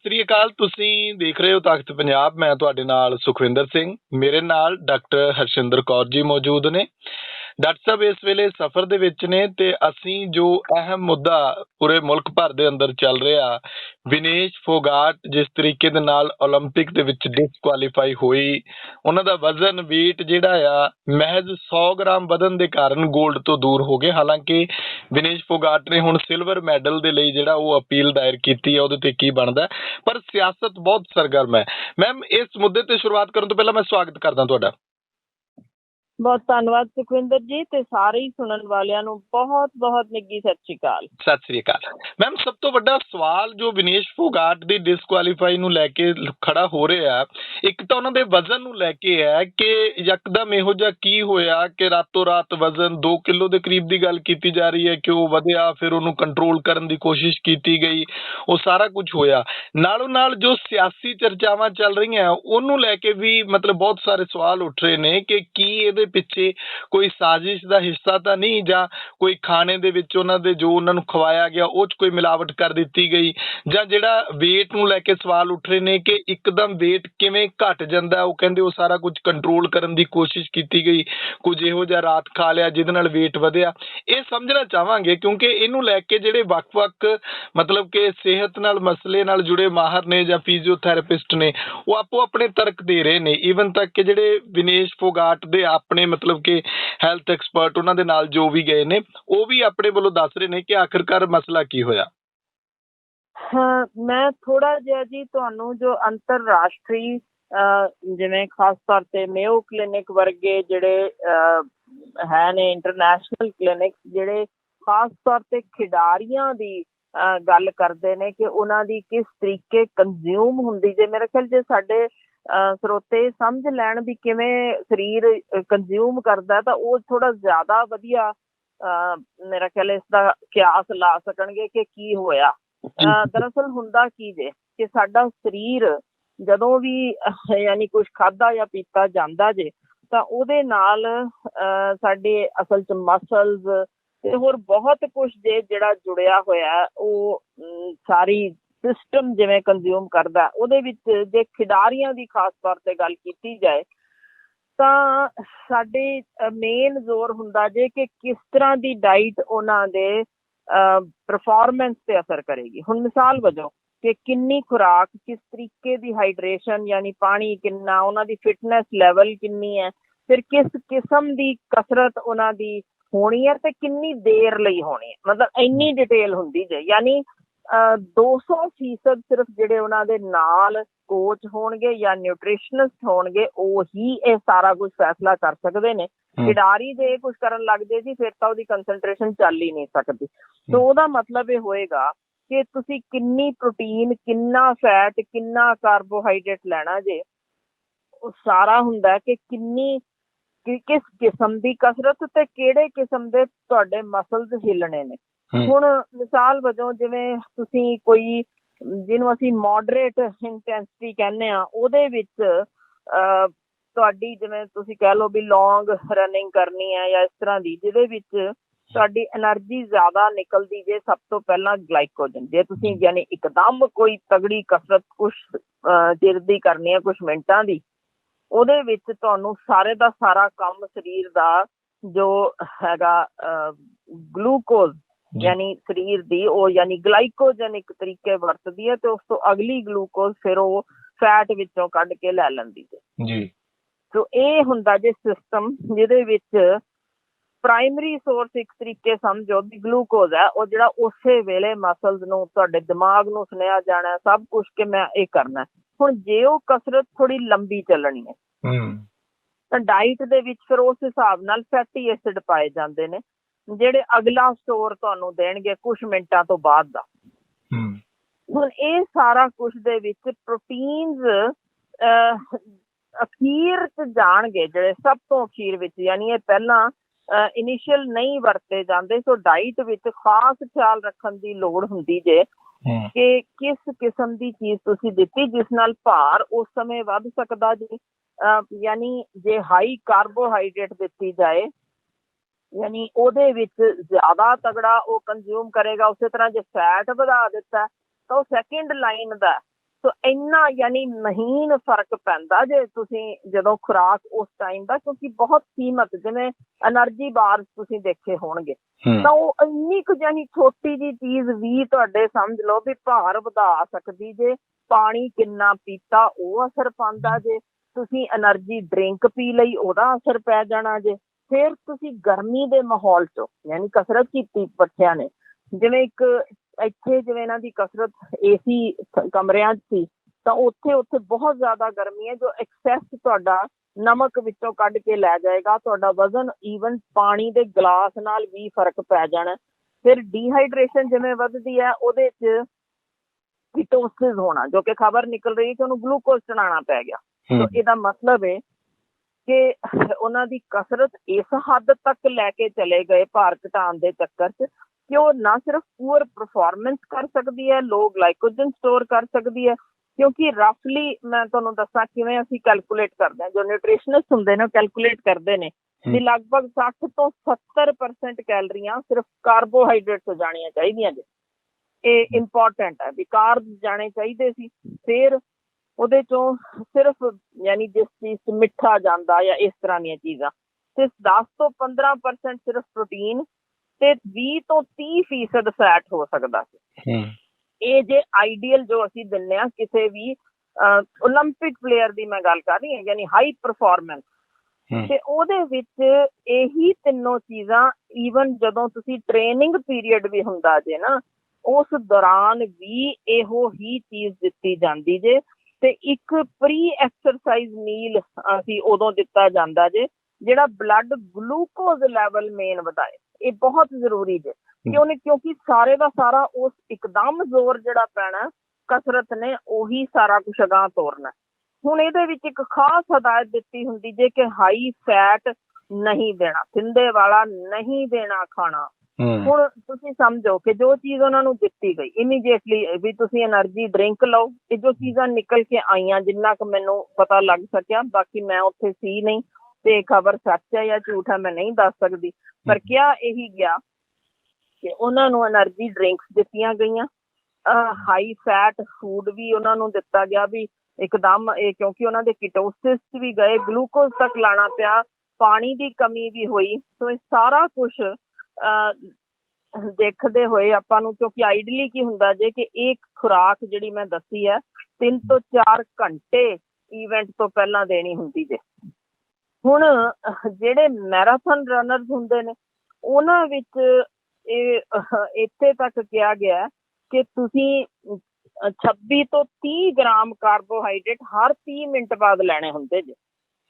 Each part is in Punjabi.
ਸਤਿ ਸ੍ਰੀ ਅਕਾਲ, ਤੁਸੀਂ ਦੇਖ ਰਹੇ ਹੋ ਤਖਤ ਪੰਜਾਬ, ਮੈਂ ਤੁਹਾਡੇ ਨਾਲ ਸੁਖਵਿੰਦਰ ਸਿੰਘ, ਮੇਰੇ ਨਾਲ ਡਾਕਟਰ ਹਰਸ਼ਿੰਦਰ ਕੌਰ ਜੀ ਮੌਜੂਦ ਨੇ। ਡਾਕਟਰ ਸਾਹਿਬ ਇਸ ਵੇਲੇ ਸਫ਼ਰ ਦੇ ਵਿੱਚ ਨੇ ਤੇ ਅਸੀਂ ਜੋ ਅਹਿਮ ਮੁੱਦਾ ਪੂਰੇ ਮੁਲਕ ਭਰ ਦੇ ਅੰਦਰ ਚੱਲ ਰਿਹਾ, ਵਿਨੇਸ਼ ਫੋਗਾਟ ਜਿਸ ਤਰੀਕੇ ਦੇ ਨਾਲ 올림픽 ਦੇ ਵਿੱਚ ਡਿਸਕੁਆਲੀਫਾਈ ਹੋਈ, ਉਹਨਾਂ ਦਾ ਵਜ਼ਨ ਵੇਟ ਜਿਹੜਾ ਆ, ਮਹਿਜ਼ 100 ਗ੍ਰਾਮ ਵਧਨ ਦੇ ਕਾਰਨ 골ਡ ਤੋਂ ਦੂਰ ਹੋ ਗਏ। ਹਾਲਾਂਕਿ ਵਿਨੇਸ਼ ਫੋਗਾਟ ਨੇ ਹੁਣ ਸਿਲਵਰ ਮੈਡਲ ਦੇ ਲਈ ਜਿਹੜਾ ਉਹ ਅਪੀਲ ਦਾਇਰ ਕੀਤੀ ਹੈ ਉਹਦੇ ਤੇ ਕੀ ਬਣਦਾ ਪਰ ਸਿਆਸਤ ਬਹੁਤ ਸਰਗਰਮ ਹੈ। ਮੈਮ ਇਸ ਮੁੱਦੇ ਤੇ ਸ਼ੁਰੂਆਤ ਕਰਨ ਤੋਂ ਪਹਿਲਾਂ ਮੈਂ ਸਵਾਗਤ ਕਰਦਾ ਤੁਹਾਡਾ। ਬਹੁਤ ਧੰਨਵਾਦ ਸੁਖਵਿੰਦਰ ਜੀ ਤੇ ਸਾਰੇ ਹੀ ਸੁਣਨ ਵਾਲਿਆਂ ਨੂੰ ਬਹੁਤ ਬਹੁਤ ਨਿੱਘੀ ਸਤਿ ਸ਼੍ਰੀ ਅਕਾਲ। ਸਤਿ ਸ੍ਰੀ ਅਕਾਲ। ਮੈਮ ਸਭ ਤੋਂ ਵੱਡਾ ਸਵਾਲ ਜੋ ਵਿਨੇਸ਼ ਫੋਗਾਟ ਦੀ ਡਿਸਕੁਆਲੀਫਾਈ ਨੂੰ ਲੈ ਕੇ ਖੜਾ ਹੋ ਰਿਹਾ, ਇੱਕ ਤਾਂ ਉਹਨਾਂ ਦੇ ਵਜ਼ਨ ਨੂੰ ਲੈ ਕੇ ਹੈ ਕਿ ਯਕਦਮ ਇਹੋ ਜਿਹਾ ਕੀ ਹੋਇਆ ਕਿ ਰਾਤੋਂ ਰਾਤ ਵਜ਼ਨ 2 ਕਿਲੋ ਦੇ ਕਰੀਬ ਦੀ ਗੱਲ ਕੀਤੀ ਜਾ ਰਹੀ ਹੈ ਕਿ ਉਹ ਵਧਿਆ, ਫਿਰ ਉਹਨੂੰ ਕੰਟਰੋਲ ਕਰਨ ਦੀ ਕੋਸ਼ਿਸ਼ ਕੀਤੀ ਗਈ, ਉਹ ਸਾਰਾ ਕੁਝ ਹੋਇਆ। ਨਾਲੋਂ ਨਾਲ ਜੋ ਸਿਆਸੀ ਚਰਚਾਵਾਂ ਚੱਲ ਰਹੀਆਂ, ਉਹਨੂੰ ਲੈ ਕੇ ਵੀ ਮਤਲਬ ਬਹੁਤ ਸਾਰੇ ਸਵਾਲ ਉੱਠ ਰਹੇ ਨੇ ਕਿ ਕੀ ਇਹਦੇ ਪਿੱਛੇ ਕੋਈ ਸਾਜ਼ਿਸ਼ ਦਾ ਹਿੱਸਾ ਤਾਂ ਨਹੀਂ ਜਾਂ ਕੋਈ ਖਾਣੇ ਦੇ ਵਿੱਚ ਉਹਨਾਂ ਦੇ ਜੋ ਉਹਨਾਂ ਨੂੰ ਖਵਾਇਆ ਗਿਆ, ਉਹ 'ਚ ਕੋਈ ਮਿਲਾਵਟ ਕਰ ਦਿੱਤੀ ਗਈ ਜਾਂ ਜਿਹੜਾ weight ਨੂੰ ਲੈ ਕੇ ਸਵਾਲ ਉੱਠ ਰਹੇ ਨੇ ਕਿ ਇੱਕਦਮ weight ਕਿਵੇਂ ਘਟ ਜਾਂਦਾ, ਉਹ ਕਹਿੰਦੇ ਉਹ ਸਾਰਾ ਕੁਝ ਕੰਟਰੋਲ ਕਰਨ ਦੀ ਕੋਸ਼ਿਸ਼ ਕੀਤੀ ਗਈ, ਕੁਝ ਇਹੋ ਜਿਹਾ ਰਾਤ ਖਾ ਲਿਆ ਜਿਹਦੇ ਨਾਲ weight ਵਧਿਆ। ਇਹ ਸਮਝਣਾ ਚਾਹਾਂਗੇ ਕਿਉਂਕਿ ਇਹਨੂੰ ਲੈ ਕੇ ਜਿਹੜੇ ਵੱਖ-ਵੱਖ ਮਤਲਬ ਕਿ ਸਿਹਤ ਨਾਲ, ਮਸਲੇ ਨਾਲ ਜੁੜੇ ਮਾਹਰ ਨੇ ਜਾਂ ਫਿਜ਼ੀਓਥੈਰੇਪਿਸਟ ਨੇ, ਉਹ ਆਪੋ ਆਪਣੇ ਤਰਕ ਦੇ ਰਹੇ ਨੇ। ਈਵਨ ਤੱਕ ਕਿ ਜਿਹੜੇ ਵਿਨੇਸ਼ ਫੋਗਾਟ ਦੇ ਆਪਣੇ ਮਤਲਬ ਕਿ ਹੈਲਥ ਐਕਸਪਰਟ ਉਹਨਾਂ ਦੇ ਨਾਲ ਜੋ ਵੀ ਗਏ ਨੇ, ਉਹ ਵੀ ਆਪਣੇ ਵੱਲੋਂ ਦੱਸ ਰਹੇ ਨੇ ਕਿ ਆਖਿਰਕਾਰ ਮਸਲਾ ਕੀ ਹੋਇਆ। ਹਾਂ, ਮੈਂ ਥੋੜਾ ਜਿਹਾ ਜੀ ਤੁਹਾਨੂੰ ਜੋ ਅੰਤਰਰਾਸ਼ਟਰੀ ਜਿਵੇਂ ਖਾਸ ਤੌਰ ਤੇ ਮੇਓ ਕਲੀਨਿਕ ਵਰਗੇ ਜਿਹੜੇ ਹੈ ਨੇ ਇੰਟਰਨੈਸ਼ਨਲ ਕਲੀਨਿਕ ਜਿਹੜੇ ਖਾਸ ਤੌਰ ਤੇ ਖਿਡਾਰੀਆਂ ਦੀ ਗੱਲ ਕਰਦੇ ਨੇ ਕਿ ਉਹਨਾਂ ਦੀ ਕਿਸ ਤਰੀਕੇ ਕੰਜ਼ਿਊਮ ਹੁੰਦੀ। ਜੇ ਮੇਰੇ ਖਿਆਲ ਜੇ ਸਾਡੇ ਸਰੋਤੇ ਸਮਝ ਲੈਣ ਵੀ ਕਿਵੇਂ ਸਰੀਰ ਕੰਜ਼ਿਊਮ ਕਰਦਾ ਤਾਂ ਉਹ ਥੋੜਾ ਜ਼ਿਆਦਾ ਵਧੀਆ ਮੇਰਾ ਖਿਆਲ ਇਸ ਦਾ ਕਿਆਸ ਲਾ ਸਕਣਗੇ ਕਿ ਕੀ ਹੋਇਆ। ਦਰਅਸਲ ਹੁੰਦਾ ਕੀ ਜੇ ਕਿ ਸਾਡਾ ਸਰੀਰ ਜਦੋਂ ਵੀ ਯਾਨੀ ਕੁਝ ਖਾਦਾ ਜਾਂ ਪੀਤਾ ਜਾਂਦਾ ਜੇ ਤਾਂ ਉਹਦੇ ਨਾਲ ਸਾਡੇ ਅਸਲ ਚ ਮਸਲਸ ਤੇ ਹੋਰ ਬਹੁਤ ਕੁਝ ਜੇ ਜਿਹੜਾ ਜੁੜਿਆ ਹੋਇਆ ਉਹ ਸਾਰੀ ਸਿਸਟਮ ਜਿਵੇਂ ਕੰਜ਼ਿਊਮ ਕਰਦਾ, ਉਹਦੇ ਵਿੱਚ ਜੇ ਖਿਡਾਰੀਆਂ ਦੀ ਖਾਸ ਤੌਰ ਤੇ ਗੱਲ ਕੀਤੀ ਜਾਏ, ਤਾਂ ਸਾਡੇ ਮੇਨ ਜ਼ੋਰ ਹੁੰਦਾ ਜੇ ਕਿ ਕਿਸ ਤਰ੍ਹਾਂ ਦੀ ਡਾਈਟ ਉਹਨਾਂ ਦੇ ਪਰਫਾਰਮੈਂਸ ਤੇ ਅਸਰ ਕਰੇਗੀ। ਹੁਣ ਮਿਸਾਲ ਵਜੋਂ ਕਿ ਕਿੰਨੀ ਖੁਰਾਕ, ਕਿਸ ਤਰੀਕੇ ਦੀ ਹਾਈਡਰੇਸ਼ਨ ਯਾਨੀ ਪਾਣੀ ਕਿੰਨਾ, ਉਹਨਾਂ ਦੀ ਫਿਟਨੈਸ ਲੈਵਲ ਕਿੰਨੀ ਹੈ, ਫਿਰ ਕਿਸ ਕਿਸਮ ਦੀ ਕਸਰਤ ਉਹਨਾਂ ਦੀ ਹੋਣੀ ਹੈ ਤੇ ਕਿੰਨੀ ਦੇਰ ਲਈ ਹੋਣੀ ਹੈ। ਮਤਲਬ ਇੰਨੀ ਡਿਟੇਲ ਹੁੰਦੀ ਜੇ, ਯਾਨੀ ਅਹ 200% ਸਿਰਫ ਜਿਹੜੇ ਉਹਨਾਂ ਦੇ ਨਾਲ ਕੋਚ ਹੋਣਗੇ ਜਾਂ ਨਿਊਟ੍ਰੀਸ਼ਨਿਸਟ ਹੋਣਗੇ ਉਹ ਹੀ ਇਹ ਸਾਰਾ ਕੁਝ ਫੈਸਲਾ ਕਰ ਸਕਦੇ ਨੇ। ਖਿਡਾਰੀ ਜੇ ਕੁਝ ਕਰਨ ਲੱਗਦੇ ਜੀ ਫਿਰ ਤਾਂ ਉਹਦੀ ਕੰਸੈਂਟਰੇਸ਼ਨ ਚੱਲ ਹੀ ਨਹੀਂ ਸਕਦੀ। ਸੋ ਉਹਦਾ ਮਤਲਬ ਇਹ ਹੋਏਗਾ ਕਿ ਤੁਸੀਂ ਕਿੰਨੀ ਪ੍ਰੋਟੀਨ ਕਿੰਨਾ ਫੈਟ ਕਿੰਨਾ ਕਾਰਬੋਹਾਈਡਰੇਟ ਲੈਣਾ ਜੇ ਉਹ ਸਾਰਾ ਹੁੰਦਾ ਕਿ ਕਿੰਨੀ ਕਿਸ ਕਿਸਮ ਦੀ ਕਸਰਤ ਤੇ ਕਿਹੜੇ ਕਿਸਮ ਦੇ ਤੁਹਾਡੇ ਮਸਲਸ ਹਿੱਲਣੇ ਨੇ। ਹੁਣ ਮਿਸਾਲ ਵਜੋਂ ਜਿਵੇਂ ਤੁਸੀਂ ਕੋਈ ਜਿਹਨੂੰ ਅਸੀਂ ਮੋਡਰੇਟ ਇੰਟੈਂਸਿਟੀ ਕਹਿੰਦੇ ਆ ਉਹਦੇ ਵਿੱਚ ਤੁਹਾਡੀ ਜਿਵੇਂ ਤੁਸੀਂ ਕਹਿ ਲਓ ਵੀ ਲੌਂਗ ਰਨਿੰਗ ਕਰਨੀ ਹੈ ਜਾਂ ਇਸ ਤਰ੍ਹਾਂ ਦੀ ਜਿਹਦੇ ਵਿੱਚ ਤੁਹਾਡੀ એનર્ਜੀ ਜ਼ਿਆਦਾ ਨਿਕਲਦੀ ਜੇ ਸਭ ਤੋਂ ਪਹਿਲਾਂ ਗਲਾਈਕੋਜਨ ਜੇ ਤੁਸੀਂ ਯਾਨੀ ਇੱਕਦਮ ਕੋਈ ਤਗੜੀ ਕਸਰਤ ਕੁਝ ਚਿਰ ਦੀ ਕਰਨੀ ਹੈ ਕੁਛ ਮਿੰਟਾਂ ਦੀ ਉਹਦੇ ਵਿੱਚ ਤੁਹਾਨੂੰ ਸਾਰੇ ਦਾ ਸਾਰਾ ਕੰਮ ਸਰੀਰ ਦਾ ਜੋ ਹੈਗਾ ਗਲੂਕੋਜ਼ ਯਾਨੀ ਸਰੀਰ ਦੀ ਉਹ ਯਾਨੀ ਗਲਾਈਕੋਜਨ ਇੱਕ ਤਰੀਕੇ ਵਰਤਦੀ ਹੈ ਤੇ ਉਸ ਤੋਂ ਅਗਲੀ ਗਲੂਕੋਜ਼ ਫਿਰ ਉਹ ਫੈਟ ਵਿੱਚੋਂ ਕੱਢ ਕੇ ਲੈ ਲੈਂਦੀ ਹੈ। ਜੀ। ਸੋ ਇਹ ਹੁੰਦਾ ਜੇ ਸਿਸਟਮ ਜਿਹਦੇ ਵਿੱਚ ਪ੍ਰਾਇਮਰੀ ਸੋਰਸ ਇੱਕ ਤਰੀਕੇ ਸਮਝੋ ਵੀ ਗਲੂਕੋਜ਼ ਹੈ ਉਹ ਜਿਹੜਾ ਉਸੇ ਵੇਲੇ ਮਸਲਸ ਨੂੰ ਤੁਹਾਡੇ ਦਿਮਾਗ ਨੂੰ ਸੁਨੇਹਾ ਜਾਣਾ ਸਭ ਕੁਝ ਕਿ ਮੈਂ ਇਹ ਕਰਨਾ। ਹੁਣ ਜੇ ਉਹ ਕਸਰਤ ਥੋੜੀ ਲੰਬੀ ਚੱਲਣੀ ਹੈ ਹੂੰ ਤਾਂ ਡਾਈਟ ਦੇ ਵਿੱਚ ਫਿਰ ਉਸ ਹਿਸਾਬ ਨਾਲ ਫੈਟੀ ਐਸਿਡ ਪਾਏ ਜਾਂਦੇ ਨੇ। ਜਿਹੜੇ ਅਗਲਾ ਸਟੋਰ ਤੁਹਾਨੂੰ ਦੇਣਗੇ ਕੁਝ ਮਿੰਟਾਂ ਤੋਂ ਬਾਅਦ ਦਾ। ਹੁਣ ਇਹ ਸਾਰਾ ਕੁਝ ਦੇ ਵਿੱਚ ਪ੍ਰੋਟੀਨਸ ਅਖੀਰ ਚ ਜਾਣਗੇ ਜਿਹੜੇ ਸਭ ਤੋਂ ਅਖੀਰ ਵਿੱਚ ਯਾਨੀ ਇਹ ਪਹਿਲਾਂ ਇਨੀਸ਼ੀਅਲ ਨਹੀਂ ਵਰਤੇ ਜਾਂਦੇ ਸੋ ਡਾਈਟ ਵਿੱਚ ਖਾਸ ਖਿਆਲ ਰੱਖਣ ਦੀ ਲੋੜ ਹੁੰਦੀ ਜੇ ਕਿ ਕਿਸ ਕਿਸਮ ਦੀ ਚੀਜ਼ ਤੁਸੀਂ ਦਿੱਤੀ ਜਿਸ ਨਾਲ ਭਾਰ ਉਸ ਸਮੇਂ ਵੱਧ ਸਕਦਾ ਜੀ। ਯਾਨੀ ਜੇ ਹਾਈ ਕਾਰਬੋਹਾਈਡਰੇਟ ਦਿੱਤੀ ਜਾਏ ਯਾਨੀ ਉਹਦੇ ਵਿੱਚ ਜ਼ਿਆਦਾ ਤਗੜਾ ਉਹ ਕੰਜ਼ਿਊਮ ਕਰੇਗਾ ਉਸੇ ਤਰ੍ਹਾਂ ਜੇ ਫੈਟ ਵਧਾ ਦਿੱਤਾ ਤਾਂ ਉਹ ਸੈਕਿੰਡ ਲਾਈਨ ਦਾ। ਸੋ ਇੰਨਾ ਯਾਨੀ ਮਹੀਨ ਫ਼ਰਕ ਪੈਂਦਾ ਜੇ ਤੁਸੀਂ ਜਦੋਂ ਖੁਰਾਕ ਉਸ ਟਾਈਮ ਦਾ ਕਿਉਂਕਿ ਬਹੁਤ ਸੀਮਤ ਜਿਵੇਂ એનર્ਜੀ ਬਾਰਸ ਤੁਸੀਂ ਦੇਖੇ ਹੋਣਗੇ। ਤਾਂ ਉਹ ਇੰਨੀ ਕੁ ਯਾਨੀ ਛੋਟੀ ਜੀ ਚੀਜ਼ ਵੀ ਤੁਹਾਡੇ ਸਮਝ ਲਓ ਵੀ ਭਾਰ ਵਧਾ ਸਕਦੀ ਜੇ ਪਾਣੀ ਕਿੰਨਾ ਪੀਤਾ ਉਹ ਅਸਰ ਪਾਉਂਦਾ ਜੇ ਤੁਸੀਂ એનર્ਜੀ ਡਰਿੰਕ ਪੀ ਲਈ ਉਹਦਾ ਅਸਰ ਪੈ ਜਾਣਾ ਜੇ। ਫਿਰ ਤੁਸੀਂ ਗਰਮੀ ਦੇ ਮਾਹੌਲ 'ਚ ਯਾਨੀ ਕਸਰਤ ਕੀਤੀ ਬੱਚਿਆਂ ਨੇ ਜਿਵੇਂ ਇੱਕ ਇੱਥੇ ਜਿਵੇਂ ਇਹਨਾਂ ਦੀ ਕਸਰਤ ਏਸੀ ਕਮਰਿਆਂ 'ਚ ਸੀ ਤਾਂ ਉੱਥੇ ਉੱਥੇ ਬਹੁਤ ਜ਼ਿਆਦਾ ਗਰਮੀ ਹੈ ਜੋ ਐਕਸੈਸ ਤੁਹਾਡਾ ਨਮਕ ਵਿੱਚੋਂ ਕੱਢ ਕੇ ਲੈ ਜਾਏਗਾ ਤੁਹਾਡਾ ਵਜ਼ਨ ਈਵਨ ਪਾਣੀ ਦੇ ਗਲਾਸ ਨਾਲ ਵੀ ਫ਼ਰਕ ਪੈ ਜਾਣਾ। ਫਿਰ ਡੀਹਾਈਡਰੇਸ਼ਨ ਜਿਵੇਂ ਵੱਧਦੀ ਹੈ ਉਹਦੇ 'ਚ ਕੀਟੋਸਿਸ ਹੋਣਾ ਜੋ ਕਿ ਖਬਰ ਨਿਕਲ ਰਹੀ ਹੈ ਕਿ ਉਹਨੂੰ ਗਲੂਕੋਜ਼ ਚੜਾਉਣਾ ਪੈ ਗਿਆ। ਸੋ ਇਹਦਾ ਮਤਲਬ ਹੈ ਕਿ ਉਹਨਾਂ ਦੀ ਕਸਰਤ ਇਸ ਹੱਦ ਤੱਕ ਲੈ ਕੇ ਚਲੇ ਗਏ ਭਾਰ ਘਟਾਉਣ ਦੇ ਚੱਕਰ 'ਚ ਕਿ ਉਹ ਨਾ ਸਿਰਫ ਪੂਅਰ ਪਰਫਾਰਮੈਂਸ ਕਰ ਸਕਦੀ ਹੈ ਲੋ ਗਲਾਈਕੋਜਨ ਸਟੋਰ ਕਰ ਸਕਦੀ ਹੈ ਕਿਉਂਕਿ ਰਫਲੀ ਮੈਂ ਤੁਹਾਨੂੰ ਦੱਸਾਂ ਕਿਵੇਂ ਅਸੀਂ ਕੈਲਕੂਲੇਟ ਕਰਦੇ ਹਾਂ ਜੋ ਨਿਊਟ੍ਰੀਸ਼ਨਿਸਟ ਹੁੰਦੇ ਨੇ ਉਹ ਕੈਲਕੂਲੇਟ ਕਰਦੇ ਨੇ ਵੀ ਲਗਭਗ 60 ਤੋਂ 70% ਕੈਲਰੀਆਂ ਸਿਰਫ ਕਾਰਬੋਹਾਈਡਰੇਟ ਤੋਂ ਜਾਣੀਆਂ ਚਾਹੀਦੀਆਂ ਜੀ ਇਹ ਇੰਪੋਰਟੈਂਟ ਹੈ ਵੀ ਕਾਰਬ ਜਾਣੇ ਚਾਹੀਦੇ ਸੀ ਫਿਰ ਉਹਦੇ ਚੋਂ ਸਿਰਫ ਯਾਨੀ ਜਿਸ ਚੀਜ਼ 'ਚ ਮਿੱਠਾ ਜਾਂਦਾ ਜਾਂ ਇਸ ਤਰ੍ਹਾਂ ਦੀਆਂ ਚੀਜ਼ਾਂ ਤੇ 10 ਤੋਂ 15% ਸਿਰਫ ਪ੍ਰੋਟੀਨ ਤੇ 20 ਤੋਂ 30 ਫੀਸਦ ਫੈਟ ਹੋ ਸਕਦਾ ਸੀ ਇਹ ਜੇ ਆਈਡੀਅਲ ਜੋ ਅਸੀਂ ਦਿੰਨੇ ਆ ਕਿਸੇ ਵੀ 올림픽 ਪਲੇਅਰ ਦੀ ਮੈਂ ਗੱਲ ਕਰ ਰਹੀ ਹਾਂ ਯਾਨੀ ਹਾਈ ਪਰਫਾਰਮੈਂਸ ਤੇ ਉਹਦੇ ਵਿੱਚ ਇਹੀ ਤਿੰਨੋਂ ਚੀਜ਼ਾਂ ਈਵਨ ਜਦੋਂ ਤੁਸੀਂ ਟ੍ਰੇਨਿੰਗ ਪੀਰੀਅਡ ਵੀ ਹੁੰਦਾ ਜੇ ਨਾ ਉਸ ਦੌਰਾਨ ਵੀ ਇਹੋ ਹੀ ਚੀਜ਼ ਦਿੱਤੀ ਜਾਂਦੀ ਜੇ ਤੇ ਇੱਕ ਪ੍ਰੀ ਐਕਸਰਸਾਈਜ਼ ਮੀਲ ਅਸੀਂ ਉਦੋਂ ਦਿੱਤਾ ਜਾਂਦਾ ਜੇ ਜਿਹੜਾ ਬਲੱਡ ਗਲੂਕੋਜ਼ ਲੈਵਲ ਮੇਨ ਵਧਾਏ। ਇਹ ਬਹੁਤ ਜ਼ਰੂਰੀ ਜੇ ਕਿਉਂ ਨਹੀਂ ਕਿਉਂਕਿ ਸਾਰੇ ਦਾ ਸਾਰਾ ਉਸ ਇੱਕਦਮ ਜ਼ੋਰ ਜਿਹੜਾ ਪੈਣਾ ਕਸਰਤ ਨੇ ਉਹੀ ਸਾਰਾ ਕੁਝ ਅਗਾਹ ਤੋਰਨਾ। ਹੁਣ ਇਹਦੇ ਵਿੱਚ ਇੱਕ ਖਾਸ ਹਦਾਇਤ ਦਿੱਤੀ ਹੁੰਦੀ ਜੇ ਕਿ ਹਾਈ ਫੈਟ ਨਹੀਂ ਦੇਣਾ ਥਿੰਦੇ ਵਾਲਾ ਨਹੀਂ ਦੇਣਾ ਖਾਣਾ। ਹੁਣ ਤੁਸੀਂ ਸਮਝੋ ਕਿ ਜੋ ਚੀਜ਼ ਉਹਨਾਂ ਨੂੰ ਦਿੱਤੀ ਗਈ ਇਮੀਡੀਏਟਲੀ ਵੀ ਤੁਸੀਂ એનર્ਜੀ ਡਰਿੰਕ ਲਓ ਇਹ ਜੋ ਚੀਜ਼ਾਂ ਨਿਕਲ ਕੇ ਆਈਆਂ ਜਿੰਨਾ ਕਿ ਮੈਨੂੰ ਪਤਾ ਲੱਗ ਸਕਿਆ ਬਾਕੀ ਮੈਂ ਉੱਥੇ ਸੀ ਨਹੀਂ ਤੇ ਖਬਰ ਸੱਚ ਹੈ ਜਾਂ ਝੂਠ ਹੈ ਮੈਂ ਨਹੀਂ ਦੱਸ ਸਕਦੀ। ਪਰ ਕਿਹਾ ਇਹੀ ਗਿਆ ਕਿ ਉਹਨਾਂ ਨੂੰ એનર્ਜੀ ਡਰਿੰਕਸ ਦਿੱਤੀਆਂ ਗਈਆਂ। ਹਾਈ ਫੈਟ ਫੂਡ ਵੀ ਉਹਨਾਂ ਨੂੰ ਦਿੱਤਾ ਗਿਆ ਵੀ ਇੱਕਦਮ ਇਹ ਕਿਉਂਕਿ ਉਹਨਾਂ ਦੇ ਕੀਟੋਸਿਸ ਵੀ ਗਏ ਗਲੂਕੋਜ਼ ਤੱਕ ਲਾਣਾ ਪਿਆ ਪਾਣੀ ਦੀ ਕਮੀ ਵੀ ਹੋਈ ਸੋ ਇਹ ਸਾਰਾ ਕੁਝ ਦੇਖਦੇ ਹੋਏ ਆਪਾਂ ਨੂੰ, ਕਿਉਂਕਿ ਆਈਡਲੀ ਕੀ ਹੁੰਦਾ ਜੇ ਕਿ ਇੱਕ ਖੁਰਾਕ ਜਿਹੜੀ ਮੈਂ ਦੱਸੀ ਹੈ 3 ਤੋਂ 4 ਘੰਟੇ ਇਵੈਂਟ ਤੋਂ ਪਹਿਲਾਂ ਦੇਣੀ ਹੁੰਦੀ ਜੇ। ਹੁਣ, ਜਿਹੜੇ ਮੈਰਾਥਨ ਰਨਰਸ ਹੁੰਦੇ ਨੇ, ਉਹਨਾਂ ਵਿੱਚ ਇਹ, ਇੱਥੇ ਤੱਕ ਕਿਹਾ ਗਿਆ ਕਿ ਤੁਸੀਂ 26 ਤੋਂ 30 ਗ੍ਰਾਮ ਕਾਰਬੋਹਾਈਡਰੇਟ ਹਰ 30 ਮਿੰਟ ਬਾਅਦ ਲੈਣੇ ਹੁੰਦੇ ਜੇ।